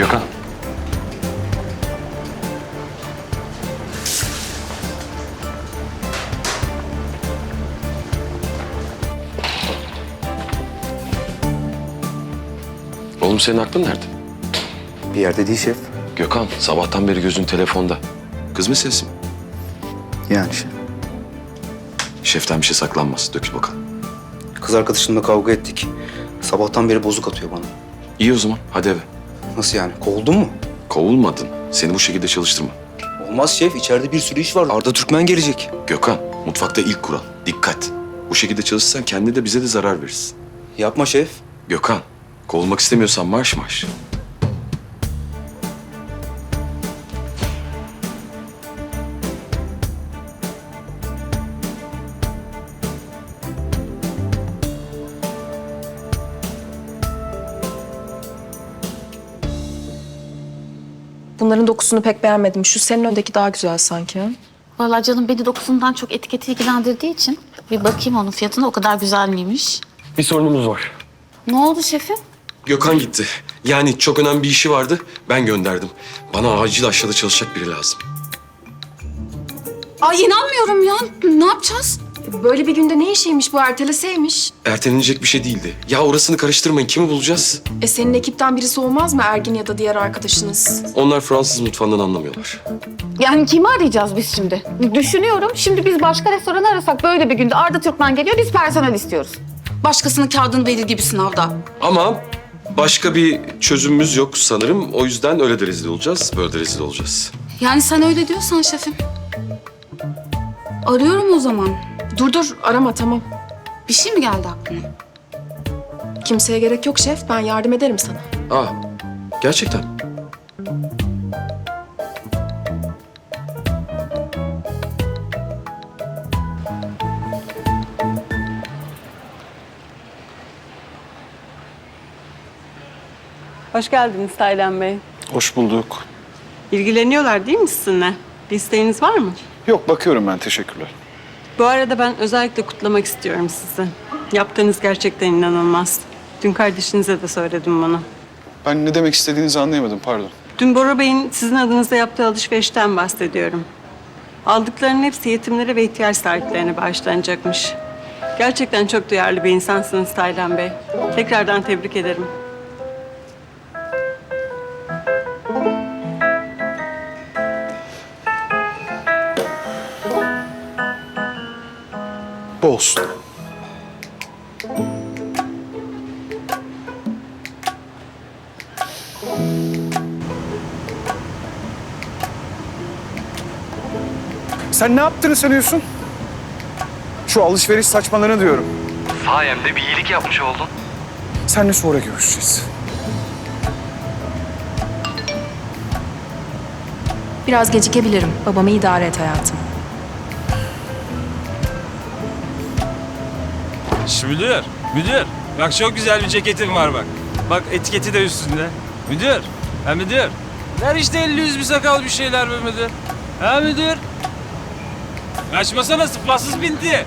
Gökhan. Oğlum senin aklın nerede? Bir yerde değil şef. Gökhan, sabahtan beri gözün telefonda. Kız mı sesim? Yani şef. Şeften bir şey saklanmaz. Dökül bakalım. Kız arkadaşımla kavga ettik. Sabahtan beri bozuk atıyor bana. İyi o zaman. Hadi eve. Nasıl yani? Kovuldun mu? Kovulmadın. Seni bu şekilde çalıştırma. Olmaz şef. İçeride bir sürü iş var. Arda Türkmen gelecek. Gökhan, mutfakta ilk kural. Dikkat. Bu şekilde çalışırsan kendine de bize de zarar verirsin. Yapma şef. Gökhan, kovulmak istemiyorsan marş marş. Bunların dokusunu pek beğenmedim. Şu senin öndeki daha güzel sanki. Vallahi canım beni dokusundan çok etiketi ilgilendirdiği için bir bakayım onun fiyatına o kadar güzel miymiş. Bir sorunumuz var. Ne oldu şefim? Gökhan gitti. Yani çok önemli bir işi vardı. Ben gönderdim. Bana acil aşağıda çalışacak biri lazım. Ay inanmıyorum ya. Ne yapacağız? Böyle bir günde ne işiymiş bu erteleseymiş? Ertelenecek bir şey değildi. Ya orasını karıştırmayın. Kimi bulacağız? E senin ekipten birisi olmaz mı Ergin ya da diğer arkadaşınız? Onlar Fransız mutfağından anlamıyorlar. Yani kimi arayacağız biz şimdi? Düşünüyorum. Şimdi biz başka restoran arasak böyle bir günde Arda Türkmen geliyor biz personel istiyoruz. Başkasının kağıdını verir gibi sınavda. Ama başka bir çözümümüz yok sanırım. O yüzden öyle de rezil olacağız, böyle de rezil olacağız. Yani sen öyle diyorsan şefim. Arıyorum o zaman. Dur dur arama tamam. Bir şey mi geldi aklına? Kimseye gerek yok şef. Ben yardım ederim sana. Aa, gerçekten. Hoş geldiniz Taylan Bey. Hoş bulduk. İlgileniyorlar değil mi sizinle? Bir isteğiniz var mı? Yok bakıyorum ben teşekkürler. Bu arada ben özellikle kutlamak istiyorum sizi. Yaptığınız gerçekten inanılmaz. Dün kardeşinize de söyledim bunu. Ben ne demek istediğinizi anlayamadım pardon. Dün Bora Bey'in sizin adınıza yaptığı alışverişten bahsediyorum. Aldıklarının hepsi yetimlere ve ihtiyaç sahiplerine bağışlanacakmış. Gerçekten çok duyarlı bir insansınız Taylan Bey. Tekrardan tebrik ederim. Bu olsun. Sen ne yaptığını sanıyorsun? Şu alışveriş saçmalarını diyorum. Sayemde bir iyilik yapmış oldun. Seninle sonra görüşeceğiz. Biraz gecikebilirim. Babamı idare et hayatım. Müdür, müdür. Bak çok güzel bir ceketim var bak. Bak etiketi de üstünde. Müdür, ha müdür. Ver işte elli yüz bir sakal bir şeyler be müdür. Ha müdür. Kaçmasana sıflasız binti.